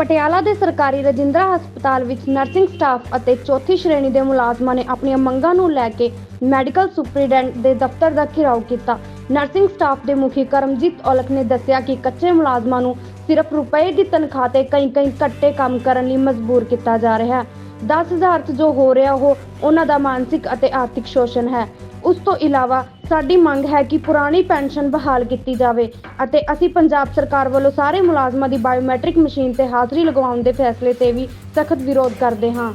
ਪਟਿਆਲਾ ਦੇ ਸਰਕਾਰੀ ਰਜਿੰਦਰਾ ਹਸਪਤਾਲ ਵਿੱਚ ਨਰਸਿੰਗ ਸਟਾਫ ਅਤੇ ਚੌਥੀ ਸ਼੍ਰੇਣੀ ਦੇ ਮੁਲਾਜ਼ਮਾਂ ਨੇ ਆਪਣੀਆਂ ਮੰਗਾਂ ਨੂੰ ਲੈ ਕੇ ਮੈਡੀਕਲ ਸੁਪਰੀਡੈਂਟ ਦੇ ਦਫ਼ਤਰ ਦਾ ਘਿਰਾਓ ਕੀਤਾ। ਨਰਸਿੰਗ ਸਟਾਫ ਦੇ ਮੁਖੀ ਕਰਮਜੀਤ ਔਲਖ ਨੇ ਦੱਸਿਆ ਕਿ ਕੱਚੇ ਮੁਲਾਜ਼ਮਾਂ ਨੂੰ ਸਿਰਫ ਰੁਪਏ ਦੀ ਤਨਖਾਹ ਤੇ ਕਈ-ਕਈ ਘੱਟੇ ਕੰਮ ਕਰਨ ਲਈ ਮਜਬੂਰ ਕੀਤਾ ਜਾ ਰਿਹਾ ਹੈ। 10000 ਜੋ ਹੋ ਰਿਹਾ ਉਹ ਉਹਨਾਂ ਦਾ ਮਾਨਸਿਕ ਅਤੇ ਆਰਥਿਕ ਸ਼ੋਸ਼ਣ ਹੈ। ਉਸ ਤੋਂ ਇਲਾਵਾ ਸਾਡੀ ਮੰਗ ਹੈ ਕਿ ਪੁਰਾਣੀ ਪੈਨਸ਼ਨ ਬਹਾਲ ਕੀਤੀ ਜਾਵੇ ਅਤੇ ਅਸੀਂ ਪੰਜਾਬ ਸਰਕਾਰ ਵੱਲੋਂ ਸਾਰੇ ਮੁਲਾਜ਼ਮਾਂ ਦੀ ਬਾਇਓਮੈਟ੍ਰਿਕ ਮਸ਼ੀਨ ਤੇ ਹਾਜ਼ਰੀ ਲਗਵਾਉਣ ਦੇ ਫੈਸਲੇ ਤੇ ਵੀ ਸਖਤ ਵਿਰੋਧ ਕਰਦੇ ਹਾਂ।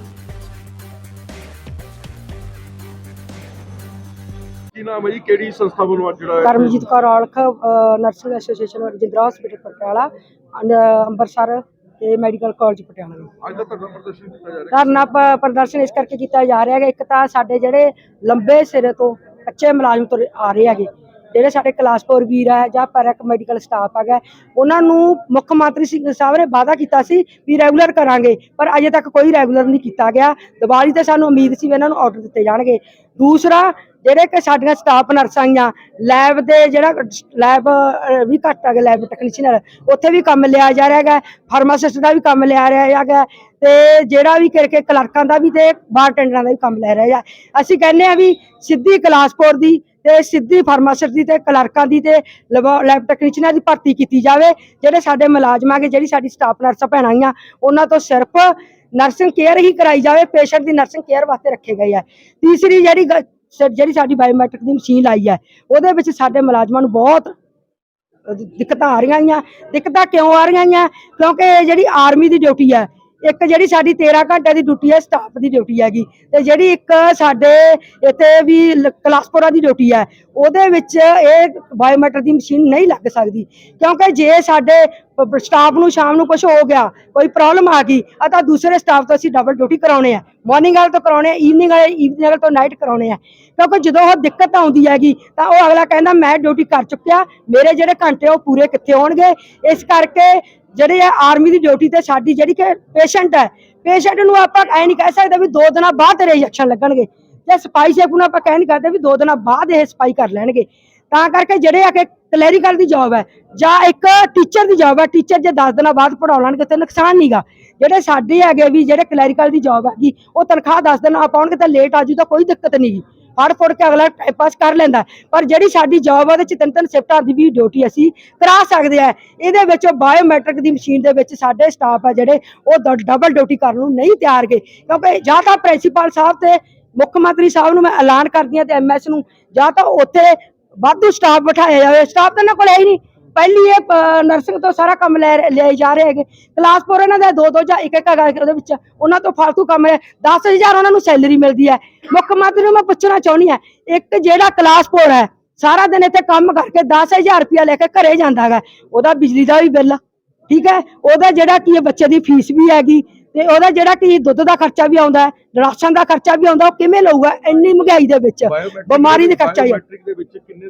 ਕੀ ਨਾਮ ਹੈ ਜੀ? ਕਿਹੜੀ ਸੰਸਥਾ ਵੱਲੋਂ ਅੱਜ ਜਿਹੜਾ Karamjit Kaur Aulakh nursing association Rajindra hospital Patiala Amritsar. ਤੇ ਮੈਡੀਕਲ ਕਾਲਜ ਪਟਿਆਲਾ ਨੂੰ। ਅੱਜ ਦਾ ਧਰਨਾ ਪ੍ਰਦਰਸ਼ਨ ਕੀਤਾ ਜਾ ਰਿਹਾ ਧਰਨਾ ਪ- ਪ੍ਰਦਰਸ਼ਨ ਇਸ ਕਰਕੇ ਕੀਤਾ ਜਾ ਰਿਹਾ ਹੈ ਇੱਕ ਤਾਂ ਸਾਡੇ ਜਿਹੜੇ ਲੰਬੇ ਸਿਰੇ ਤੋਂ ਕੱਚੇ ਮੁਲਾਜ਼ਮ ਤੁਰ ਆ ਰਹੇ ਹੈਗੇ ਜਿਹੜੇ ਸਾਡੇ ਕਲਾਸ 4 ਵੀਰ ਹੈ ਜਾਂ ਪੈਰਕ ਮੈਡੀਕਲ ਸਟਾਫ ਹੈਗਾ ਉਹਨਾਂ ਨੂੰ ਮੁੱਖ ਮੰਤਰੀ ਸਿੰਘ ਸਾਹਿਬ ਨੇ ਵਾਅਦਾ ਕੀਤਾ ਸੀ ਵੀ ਰੈਗੂਲਰ ਕਰਾਂਗੇ ਪਰ ਅਜੇ ਤੱਕ ਕੋਈ ਰੈਗੂਲਰ ਨਹੀਂ ਕੀਤਾ ਗਿਆ। ਦੀਵਾਲੀ ਤੇ ਸਾਨੂੰ ਉਮੀਦ ਸੀ ਵੀ ਇਹਨਾਂ ਨੂੰ ਆਰਡਰ ਦਿੱਤੇ ਜਾਣਗੇ। ਦੂਸਰਾ ਜਿਹੜੇ ਕਿ ਸਾਡੀਆਂ ਸਟਾਫ ਨਰਸਾਂ ਆਈਆਂ ਲੈਬ ਦੇ ਜਿਹੜਾ ਲੈਬ ਵੀ ਘੱਟ ਹੈਗਾ ਲੈਬ ਟੈਕਨੀਸ਼ੀਅਨ ਉੱਥੇ ਵੀ ਕੰਮ ਲਿਆ ਜਾ ਰਿਹਾ ਹੈਗਾ ਫਾਰਮਾਸਿਸਟ ਦਾ ਵੀ ਕੰਮ ਲਿਆ ਰਿਹਾ ਹੈਗਾ, ਤੇ ਜਿਹੜਾ ਵੀ ਕਰਕੇ ਕਲਰਕਾਂ ਦਾ ਵੀ ਤੇ ਬਾਰਟੈਂਡਰਾਂ ਦਾ ਵੀ ਕੰਮ ਲੈ ਰਿਹਾ ਹੈ ਅਸੀਂ ਕਹਿੰਦੇ ਆ ਵੀ ਸਿੱਧੀ ਕਲਾਸਪੋਰ ਦੀ ਤੇ ਸਿੱਧੀ ਫਾਰਮਾਸਿਸਟ ਦੀ ਤੇ ਕਲਰਕਾਂ ਦੀ ਤੇ ਲੈਬ ਲੈਬ ਟੈਕਨੀਸ਼ੀਅਨਾਂ ਦੀ ਭਰਤੀ ਕੀਤੀ ਜਾਵੇ। ਜਿਹੜੇ ਸਾਡੇ ਮੁਲਾਜ਼ਮਾਂ ਕੇ ਜਿਹੜੀ ਸਾਡੀ ਸਟਾਫ ਨਰਸਾਂ ਭੈਣਾਂ ਆਈਆਂ, ਉਹਨਾਂ ਤੋਂ ਸਿਰਫ ਨਰਸਿੰਗ ਕੇਅਰ ਹੀ ਕਰਾਈ ਜਾਵੇ ਪੇਸ਼ੈਂਟ ਦੀ ਨਰਸਿੰਗ ਕੇਅਰ ਵਾਸਤੇ ਰੱਖੇ ਗਏ ਹੈ ਤੀਸਰੀ ਜਿਹੜੀ ਗ- ਸ- ਜਿਹੜੀ ਸਾਡੀ ਬਾਇਓਮੈਟ੍ਰਿਕ ਦੀ ਮਸ਼ੀਨ ਆਈ ਹੈ, ਉਹਦੇ ਵਿੱਚ ਸਾਡੇ ਮੁਲਾਜ਼ਮਾਂ ਨੂੰ ਬਹੁਤ ਦਿੱਕਤਾਂ ਆ ਰਹੀਆਂ ਆਈਆਂ। ਦਿੱਕਤਾਂ ਕਿਉਂ ਆ ਰਹੀਆਂ ਆਈਆਂ? ਕਿਉਂਕਿ ਜਿਹੜੀ ਆਰਮੀ ਦੀ ਡਿਊਟੀ ਹੈ, ਇੱਕ ਜਿਹੜੀ ਸਾਡੀ 13 ਘੰਟੇ ਦੀ ਡਿਊਟੀ ਹੈ ਸਟਾਫ ਦੀ ਡਿਊਟੀ ਹੈਗੀ। ਤੇ ਜਿਹੜੀ ਇੱਕ ਸਾਡੇ ਇੱਥੇ ਵੀ ਲ- ਕਲਾਸਪੁਰਾ ਦੀ ਡਿਊਟੀ ਹੈ, ਉਹਦੇ ਵਿੱਚ ਇਹ ਬਾਇਓਮੈਟ੍ਰਿਕ ਦੀ ਮਸ਼ੀਨ ਨਹੀਂ ਲੱਗ ਸਕਦੀ। ਕਿਉਂਕਿ ਜੇ ਸਾਡੇ ਸਟਾਫ ਨੂੰ ਸ਼ਾਮ ਨੂੰ ਕੁਝ ਹੋ ਗਿਆ, ਕੋਈ ਪ੍ਰੋਬਲਮ ਆ ਗਈ ਆ ਤਾਂ ਦੂਸਰੇ ਸਟਾਫ ਤੋਂ ਅਸੀਂ ਡਬਲ ਡਿਊਟੀ ਕਰਾਉਣੇ ਆ। ਮਾਰਨਿੰਗ ਵਾਲੇ ਤੋਂ ਕਰਾਉਣੇ ਆ ਈਵਨਿੰਗ ਵਾਲੇ ਈਵਨਿੰਗ ਵਾਲੇ ਤੋਂ ਨਾਈਟ ਕਰਾਉਣੇ ਆ। ਕਿਉਂਕਿ ਜਦੋਂ ਉਹ ਦਿੱਕਤ ਆਉਂਦੀ ਹੈਗੀ, ਤਾਂ ਉਹ ਅਗਲਾ ਕਹਿੰਦਾ, ਮੈਂ ਡਿਊਟੀ ਕਰ ਚੁੱਕਿਆ, ਮੇਰੇ ਜਿਹੜੇ ਘੰਟੇ ਉਹ ਪੂਰੇ ਕਿੱਥੇ ਹੋਣਗੇ? ਇਸ ਕਰਕੇ ਜਿਹੜੇ ਆ ਆਰਮੀ ਦੀ ਡਿਊਟੀ ਤੇ ਸਾਡੀ ਜਿਹੜੀ ਕਿ ਪੇਸ਼ੈਂਟ ਹੈ ਪੇਸ਼ੈਂਟ ਨੂੰ ਆਪਾਂ ਐ ਨਹੀਂ ਕਹਿ ਸਕਦੇ ਵੀ ਦੋ ਦਿਨਾਂ ਬਾਅਦ ਤੇਰੇ ਇੰਜੈਕਸ਼ਨ ਲੱਗਣਗੇ। ਤੇ ਸਪਾਈ ਸੇਫ ਨੂੰ ਆਪਾਂ ਕਹਿ ਨਹੀਂ ਕਰਦੇ ਵੀ ਦੋ ਦਿਨਾਂ ਬਾਅਦ ਇਹ ਸਪਾਈ ਕਰ ਲੈਣਗੇ। ਤਾਂ ਕਰਕੇ ਜਿਹੜੇ ਆ ਕਿ ਕਲੈਰੀਕਲ ਦੀ ਜੌਬ ਹੈ ਜਾਂ ਇੱਕ ਟੀਚਰ ਦੀ ਜੌਬ ਹੈ ਟੀਚਰ ਜੇ 10 ਦਿਨਾਂ ਬਾਅਦ ਪੜਾਉਣਗੇ ਤੇ ਨੁਕਸਾਨ ਨਹੀਂਗਾ ਜਿਹੜੇ ਸਾਡੇ ਹੈਗੇ ਵੀ ਜਿਹੜੇ ਕਲੈਰੀਕਲ ਦੀ ਜੌਬ ਹੈਗੀ ਉਹ ਤਨਖਾਹ 10 ਦਿਨ ਆ ਪਾਉਣਗੇ ਤਾਂ ਲੇਟ ਆਜੂ ਤਾਂ ਕੋਈ ਦਿੱਕਤ ਨਹੀਂਗੀ ਫੜ ਫੜ ਕੇ ਅਗਲਾ ਪਾਸ ਕਰ ਲੈਂਦਾ ਪਰ ਜਿਹੜੀ ਸਾਡੀ ਜੌਬ ਉਹਦੇ ਚ ਤਿੰਨ ਤਿੰਨ ਸ਼ਿਫਟਾਂ ਦੀ ਵੀ ਡਿਊਟੀ ਅਸੀਂ ਕਰਾ ਸਕਦੇ ਆ ਇਹਦੇ ਵਿੱਚ ਬਾਇਓਮੈਟ੍ਰਿਕ ਦੀ ਮਸ਼ੀਨ ਦੇ ਵਿੱਚ ਸਾਡੇ ਸਟਾਫ ਆ ਜਿਹੜੇ, ਉਹ ਡਬਲ ਡਿਊਟੀ ਕਰਨ ਨੂੰ ਨਹੀਂ ਤਿਆਰ ਗਏ ਕਿਉਂਕਿ ਜਾਂ ਤਾਂ ਪ੍ਰਿੰਸੀਪਲ ਸਾਹਿਬ ਤੇ ਮੁੱਖ ਮੰਤਰੀ ਸਾਹਿਬ ਨੂੰ ਮੈਂ ਐਲਾਨ ਕਰਦੀ ਹਾਂ ਤੇ ਐਮਐਸ ਨੂੰ, ਜਾਂ ਤਾਂ ਉੱਥੇ ਵਾਧੂ ਸਟਾਫ ਬਿਠਾਇਆ ਜਾਵੇ ਸਟਾਫ ਤਾਂ ਇਹਨਾਂ ਕੋਲ ਹੈ ਹੀ ਨਹੀਂ। ਪਹਿਲੀ ਇਹ ਨਰਸਿੰਗ ਤੋਂ ਸਾਰਾ ਕੰਮ ਲੈ ਲਿਆਏ ਜਾ ਰਹੇ ਹੈਗੇ। ਕਲਾਸ ਫੋਰ ਇਹਨਾਂ ਦਾ ਦੋ ਦੋ ਜਾਂ ਇੱਕ ਇੱਕ ਹੈਗਾ ਉਹਦੇ ਵਿੱਚ। ਉਹਨਾਂ ਤੋਂ ਫालतू ਕੰਮ ਹੈ। 10000 ਉਹਨਾਂ ਨੂੰ ਸੈਲਰੀ ਮਿਲਦੀ ਹੈ। ਮੁੱਖ ਮੰਤਰੀ ਨੂੰ ਮੈਂ ਪੁੱਛਣਾ ਚਾਹੁੰਦੀ ਹਾਂ ਇੱਕ ਜਿਹੜਾ ਕਲਾਸ ਫੋਰ ਹੈ ਸਾਰਾ ਦਿਨ ਇੱਥੇ ਕੰਮ ਕਰਕੇ 10000 ਰੁਪਇਆ ਲੈ ਕੇ ਘਰੇ ਜਾਂਦਾ ਹੈਗਾ। ਉਹਦਾ ਬਿਜਲੀ ਦਾ ਵੀ ਬਿੱਲ ਠੀਕ ਹੈ? ਉਹਦਾ ਜਿਹੜਾ ਕੀ ਬੱਚੇ ਦੀ ਫੀਸ ਵੀ ਹੈਗੀ ਤੇ ਉਹਦਾ ਜਿਹੜਾ ਕੀ ਦੁੱਧ ਦਾ ਖਰਚਾ ਵੀ ਆਉਂਦਾ ਹੈ ਰਾਸ਼ਨ ਦਾ ਖਰਚਾ ਵੀ ਆਉਂਦਾ ਉਹ ਕਿਵੇਂ ਲਊਗਾ? ਇੰਨੀ ਮਹਿੰਗਾਈ ਦੇ ਵਿੱਚ। ਬਿਮਾਰੀ ਦੇ- ਖਰਚਾ ਹੀ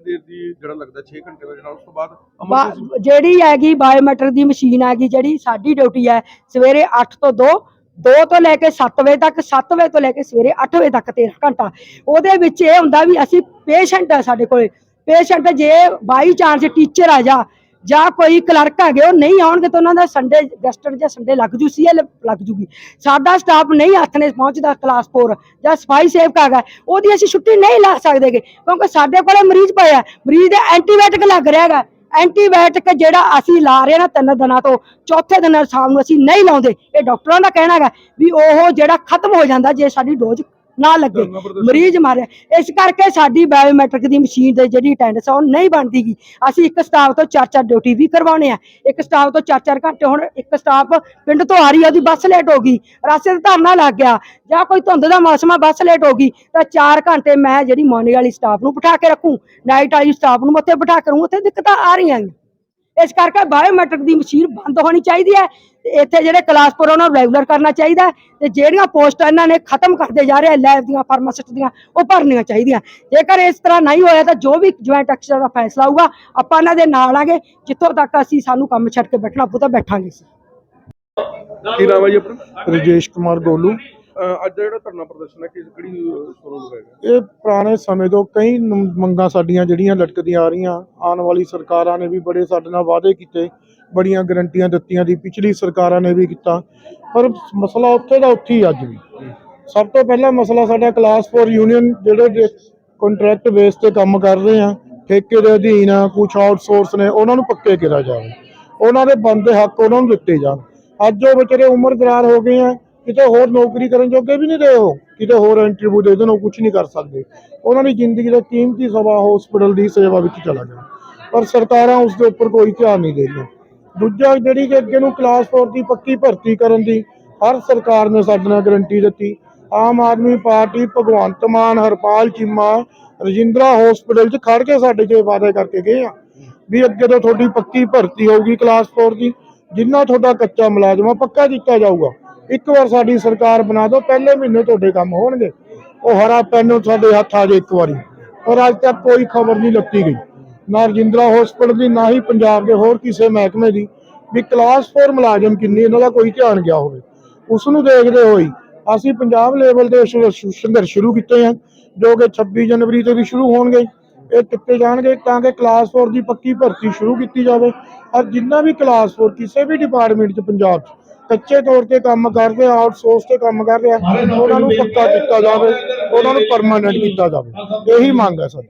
ਦੇਰ ਦੀ ਜਿਹੜਾ ਲੱਗਦਾ 6 ਘੰਟੇ ਦਾ ਜਿਹੜਾ ਉਸ ਤੋਂ ਬਾਅਦ ਬਾ- ਜਿਹੜੀ ਹੈਗੀ ਬਾਇਓਮੈਟ੍ਰਿਕ ਦੀ ਮਸ਼ੀਨ ਹੈਗੀ ਜਿਹੜੀ ਸਾਡੀ ਡਿਊਟੀ ਹੈ ਸਵੇਰੇ 8 ਤੋਂ 2 2 ਤੋਂ ਲੈ ਕੇ 7 ਵਜੇ ਤੱਕ 7 ਵਜੇ ਤੋਂ ਲੈ ਕੇ ਸਵੇਰੇ 8 ਵਜੇ ਤੱਕ 13 ਘੰਟਾ। ਉਹਦੇ ਵਿੱਚ ਇਹ ਹੁੰਦਾ ਵੀ ਅਸੀਂ ਪੇਸ਼ੈਂਟ ਹੈ ਸਾਡੇ ਕੋਲੇ। ਪੇਸ਼ੈਂਟ ਜੇ ਬਾਈ ਚਾਂਸ ਟੀਚਰ ਆ ਜਾ ਜਾਂ ਕੋਈ ਕਲਰਕ ਹੈਗੇ, ਉਹ ਨਹੀਂ ਆਉਣਗੇ ਤਾਂ ਉਹਨਾਂ ਦਾ ਸੰਡੇ ਗਸਟਰ ਜਾਂ ਸੰਡੇ ਲੱਗ ਜੂ ਸੀਐਲ ਲੱਗ ਜੂਗੀ। ਸਾਡਾ ਸਟਾਫ ਨਹੀਂ ਹੱਥ ਨੇ ਪਹੁੰਚਦਾ ਕਲਾਸ 4 ਜਾਂ ਸਫ਼ਾਈ ਸੇਵਕ ਹੈਗਾ, ਉਹਦੀ ਅਸੀਂ ਛੁੱਟੀ ਨਹੀਂ ਲਾ ਸਕਦੇਗੇ, ਕਿਉਂਕਿ ਸਾਡੇ ਕੋਲੇ ਮਰੀਜ਼ ਪਏ ਆ। ਮਰੀਜ਼ ਦੇ ਐਂਟੀਬਾਇਓਟਿਕ ਲੱਗ ਰਿਹਾ ਹੈਗਾ। ਐਂਟੀਬਾਇਓਟਿਕ ਜਿਹੜਾ ਅਸੀਂ ਲਾ ਰਹੇ ਨਾ ਤਿੰਨ ਦਿਨਾਂ ਤੋਂ, ਚੌਥੇ ਦਿਨ ਸ਼ਾਮ ਨੂੰ ਅਸੀਂ ਨਹੀਂ ਲਾਉਂਦੇ। ਇਹ ਡਾਕਟਰਾਂ ਦਾ ਕਹਿਣਾ ਹੈਗਾ ਵੀ ਉਹ ਜਿਹੜਾ ਖਤਮ ਹੋ ਜਾਂਦਾ ਜੇ ਸਾਡੀ ਡੋਜ਼ ਨਾ ਲੱਗੇ। ਮਰੀਜ਼ ਮਾਰਿਆ ਇਸ ਕਰਕੇ ਸਾਡੀ ਬਾਇਓਮੈਟ੍ਰਿਕ ਦੀ ਮਸ਼ੀਨ ਦੇ ਜਿਹੜੀ ਅਟੈਂਡੈਂਸ ਉਹ ਨਹੀਂ ਬਣਦੀਗੀ ਅਸੀਂ ਇੱਕ ਸਟਾਫ ਤੋਂ ਚਾਰ ਚਾਰ ਡਿਊਟੀ ਵੀ ਕਰਵਾਉਣੇ ਆ। ਇੱਕ ਸਟਾਫ ਤੋਂ ਚਾਰ ਚਾਰ ਘੰਟੇ ਹੁਣ ਇੱਕ ਸਟਾਫ ਪਿੰਡ ਤੋਂ ਆ ਰਹੀ ਆ ਉਹਦੀ ਬੱਸ ਲੇਟ ਹੋ ਗਈ। ਰਸਤੇ ਤੇ ਧਰਨਾ ਲੱਗ ਗਿਆ। ਜਾਂ ਕੋਈ ਧੁੰਦ ਦਾ ਮੌਸਮ ਆ ਬੱਸ ਲੇਟ ਹੋ ਗਈ। ਤਾਂ 4 ਘੰਟੇ ਮੈਂ ਜਿਹੜੀ ਮਾਰਨਿੰਗ ਵਾਲੀ ਸਟਾਫ ਨੂੰ ਬਿਠਾ ਕੇ ਰੱਖੂ। ਨਾਈਟ ਵਾਲੀ ਸਟਾਫ ਨੂੰ ਉੱਥੇ ਬਿਠਾ ਕੇ ਰੱਖੂ। ਉੱਥੇ ਦਿੱਕਤਾਂ ਆ ਰਹੀਆਂ ਨੇ। ਇਸ ਕਰਕੇ ਬਾਇਓਮੈਟ੍ਰਿਕ ਦੀ ਮਸ਼ੀਨ ਬੰਦ ਹੋਣੀ ਚਾਹੀਦੀ ਹੈ ਤੇ ਇੱਥੇ ਜਿਹੜੇ ਕਲਾਸਪੁਰ ਉਹਨਾਂ ਨੂੰ ਰੈਗੂਲਰ ਕਰਨਾ ਚਾਹੀਦਾ ਤੇ ਜਿਹੜੀਆਂ ਪੋਸਟਾਂ ਇਹਨਾਂ ਨੇ ਖਤਮ ਕਰਦੇ ਜਾ ਰਹੇ ਲੈਬ ਦੀਆਂ ਫਾਰਮਾਸਿਸਟ ਦੀਆਂ ਉਹ ਭਰਨੀਆਂ ਚਾਹੀਦੀਆਂ। ਜੇਕਰ ਇਸ ਤਰ੍ਹਾਂ ਨਹੀਂ ਹੋਇਆ ਤਾਂ ਜੋ ਵੀ ਜੁਆਇੰਟ ਐਕਸ਼ਨ ਦਾ ਫੈਸਲਾ ਹੋਊਗਾ ਆਪਾਂ ਇਹਨਾਂ ਦੇ ਨਾਲ ਆਂਗੇ ਜਿੱਥੋਂ ਤੱਕ ਅਸੀਂ ਸਾਨੂੰ ਕੰਮ ਛੱਡ ਕੇ ਬੈਠਣਾ ਪਊ ਤਾਂ ਬੈਠਾਂਗੇ ਅਸੀਂ। ਕੀ ਨਾਮ ਹੈ ਜੀ ਆਪਣਾ? ਰਜੇਸ਼ ਕੁਮਾਰ ਗੋਲੂ। ਅੱਜ ਦਾ ਜਿਹੜਾ ਧਰਨਾ ਪ੍ਰਦਰਸ਼ਨ ਹੈ, ਕਿਸ ਕਿਹੜੀ ਸਰੋਂ ਲਗਾਏਗਾ ਇਹ ਪੁਰਾਣੇ ਸਮੇਂ ਤੋਂ ਕਈ ਮੰਗਾਂ ਸਾਡੀਆਂ ਜਿਹੜੀਆਂ ਲਟਕਦੀਆਂ ਆ ਰਹੀਆਂ, ਆਉਣ ਵਾਲੀ ਸਰਕਾਰਾਂ ਨੇ ਵੀ ਬੜੇ ਸਾਡੇ ਨਾਲ ਵਾਅਦੇ ਕੀਤੇ, ਬੜੀਆਂ ਗਰੰਟੀਆਂ ਦਿੱਤੀਆਂ ਦੀ, ਪਿਛਲੀ ਸਰਕਾਰਾਂ ਨੇ ਵੀ ਕੀਤਾ। ਪਰ ਮਸਲਾ ਉੱਥੇ ਦਾ ਉੱਥੇ ਹੀ ਅੱਜ ਵੀ। ਸਭ ਤੋਂ ਪਹਿਲਾਂ ਮਸਲਾ ਸਾਡਾ ਕਲਾਸ 4 ਯੂਨੀਅਨ ਜਿਹੜੇ ਕੰਟਰੈਕਟ ਬੇਸ ਤੇ ਕੰਮ ਕਰ ਰਹੇ ਆ, ਠੇਕੇ ਦੇ ਅਧੀਨ ਆ ਕੁਝ ਆਊਟਸੋਰਸ ਨੇ, ਉਹਨਾਂ ਨੂੰ ਪੱਕੇ ਕੀਤਾ ਜਾਵੇ। ਉਹਨਾਂ ਦੇ ਬਣਦੇ ਹੱਕ ਉਹਨਾਂ ਨੂੰ ਦਿੱਤੇ ਜਾਣ। ਅੱਜ ਉਹ ਵਿਚਾਰੇ ਉਮਰ ਦਰਾਰ ਹੋ ਗਏ ਆ ਕਿਤੇ ਹੋਰ ਨੌਕਰੀ ਕਰਨ ਜੋਗੇ ਵੀ ਨਹੀਂ ਰਹੇ ਉਹ। ਕਿਤੇ ਹੋਰ ਇੰਟਰਵਿਊ ਦੇ ਦੇਣ, ਉਹ ਕੁਝ ਨਹੀਂ ਕਰ ਸਕਦੇ। ਉਹਨਾਂ ਦੀ ਜ਼ਿੰਦਗੀ ਦਾ ਕੀਮਤੀ ਸਮਾਂ ਹਸਪੀਟਲ ਦੀ ਸੇਵਾ ਵਿੱਚ ਚਲਾ ਗਿਆ। ਪਰ ਸਰਕਾਰਾਂ ਉਸ ਦੇ ਉੱਪਰ ਕੋਈ ਧਿਆਨ ਨਹੀਂ ਦੇ ਰਹੀਆਂ। ਦੂਜਾ ਜਿਹੜੀ ਕਿ ਅੱਗੇ ਨੂੰ ਕਲਾਸ 4 ਦੀ ਪੱਕੀ ਭਰਤੀ ਕਰਨ ਦੀ ਹਰ ਸਰਕਾਰ ਨੇ ਸਾਡੇ ਨਾਲ ਗਰੰਟੀ ਦਿੱਤੀ। ਆਮ ਆਦਮੀ ਪਾਰਟੀ ਭਗਵੰਤ ਮਾਨ, ਹਰਪਾਲ ਚੀਮਾ, ਰਜਿੰਦਰਾ ਹਸਪੀਟਲ 'ਚ ਖੜ ਕੇ ਸਾਡੇ 'ਚ ਵਾਅਦੇ ਕਰਕੇ ਗਏ ਆ। ਵੀ ਅੱਗੇ ਤੋਂ ਤੁਹਾਡੀ ਪੱਕੀ ਭਰਤੀ ਹੋਊਗੀ ਕਲਾਸ 4 ਦੀ। ਜਿੰਨਾ ਤੁਹਾਡਾ ਕੱਚਾ ਮੁਲਾਜ਼ਮ ਆ, ਪੱਕਾ ਕੀਤਾ ਜਾਊਗਾ। ਇੱਕ ਵਾਰ ਸਾਡੀ ਸਰਕਾਰ ਬਣਾ ਦਿਓ, ਪਹਿਲੇ ਮਹੀਨੇ ਤੁਹਾਡੇ ਕੰਮ ਹੋਣਗੇ। ਉਹ ਹਰਾ ਪੈਨ ਸਾਡੇ ਹੱਥ ਆ ਜਾਏ ਇੱਕ ਵਾਰੀ। ਪਰ ਅੱਜ ਤੱਕ ਕੋਈ ਖਬਰ ਨਹੀਂ ਲੱਤੀ ਗਈ। ਨਾ ਰਜਿੰਦਰਾ ਹਸਪੀਟਲ ਦੀ, ਨਾ ਹੀ ਪੰਜਾਬ ਦੇ ਹੋਰ ਕਿਸੇ ਮਹਿਕਮੇ ਦੀ। ਵੀ ਕਲਾਸ 4 ਮੁਲਾਜ਼ਮ ਕਿੰਨੀ, ਇਹਨਾਂ ਦਾ ਕੋਈ ਧਿਆਨ ਗਿਆ ਹੋਵੇ। ਉਸ ਨੂੰ ਦੇਖਦੇ ਹੋਈ ਅਸੀਂ ਪੰਜਾਬ ਲੈਵਲ ਦੇ ਸੰਘਰਸ਼ ਸ਼ੁਰੂ ਕੀਤੇ ਹਨ ਜੋ ਕਿ 26 ਜਨਵਰੀ ਤੋਂ ਵੀ ਸ਼ੁਰੂ ਹੋਣਗੇ। ਇਹ ਕੀਤੇ ਜਾਣਗੇ ਤਾਂ ਕਿ ਕਲਾਸ 4 ਦੀ ਪੱਕੀ ਭਰਤੀ ਸ਼ੁਰੂ ਕੀਤੀ ਜਾਵੇ। ਔਰ ਜਿੰਨਾ ਵੀ ਕਲਾਸ 4 ਕਿਸੇ ਵੀ ਡਿਪਾਰਟਮੈਂਟ 'ਚ ਪੰਜਾਬ 'ਚ ਕੱਚੇ ਤੌਰ ਤੇ ਕੰਮ ਕਰਦੇ ਆ ਆਊਟਸੋਰਸ ਤੇ ਕੰਮ ਕਰਦੇ ਆ ਉਹਨਾਂ ਨੂੰ ਪੱਕਾ ਕੀਤਾ ਜਾਵੇ ਉਹਨਾਂ ਨੂੰ ਪਰਮਾਨੈਂਟ ਕੀਤਾ ਜਾਵੇ। ਇਹੀ ਮੰਗ ਹੈ ਸਾਡੀ